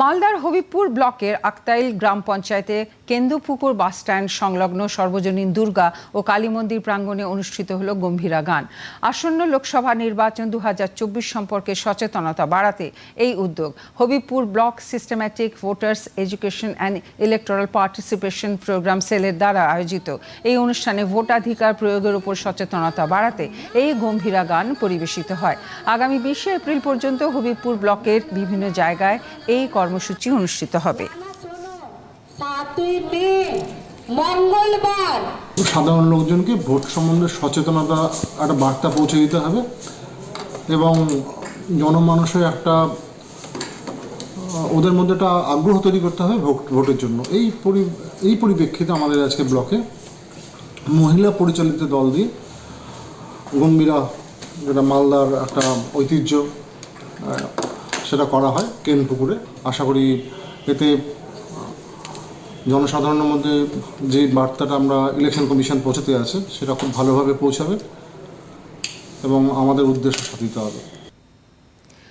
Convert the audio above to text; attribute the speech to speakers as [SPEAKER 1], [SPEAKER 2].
[SPEAKER 1] মালদার হবিবপুর ব্লকের আক্তাইল গ্রাম পঞ্চায়েতে কেন্দুপুকুর বাসস্ট্যান্ড সংলগ্ন সর্বজনীন দুর্গা ও কালী মন্দির প্রাঙ্গণে অনুষ্ঠিত হল গম্ভীরা গান। আসন্ন লোকসভা নির্বাচন দু হাজার চব্বিশ সম্পর্কে সচেতনতা বাড়াতে এই উদ্যোগ। Habibpur block systematic voters education and electoral participation programme সেলের দ্বারা আয়োজিত এই অনুষ্ঠানে ভোটাধিকার প্রয়োগের উপর সচেতনতা বাড়াতে এই গম্ভীরা গান পরিবেশিত হয়। আগামী বিশে এপ্রিল পর্যন্ত হবিবপুর ব্লকের বিভিন্ন জায়গায় এই কর্মসূচি অনুষ্ঠিত হবে।
[SPEAKER 2] মঙ্গলবার।
[SPEAKER 3] সাধারণ লোকজনকে ভোট সম্বন্ধে সচেতনতা একটা বার্তা পৌঁছে দিতে হবে এবং জনমানুষের একটা ওদের মধ্যে একটা আগ্রহ তৈরি করতে হবে ভোট ভোটের জন্য। এই পরি এই পরিপ্রেক্ষিতে আমাদের আজকে ব্লকে মহিলা পরিচালিত দল দিয়ে গম্ভীরা যেটা মালদার একটা ঐতিহ্য সেটা করা হয় কেন পুকুরে আশা করি এতে জনসাধারণের মধ্যে যে বার্তাটা আমরা ইলেকশন কমিশন পৌঁছাতে আছে, সেটা খুব ভালোভাবে পৌঁছাবে এবং আমাদের উদ্দেশ্য সাধিত হবে।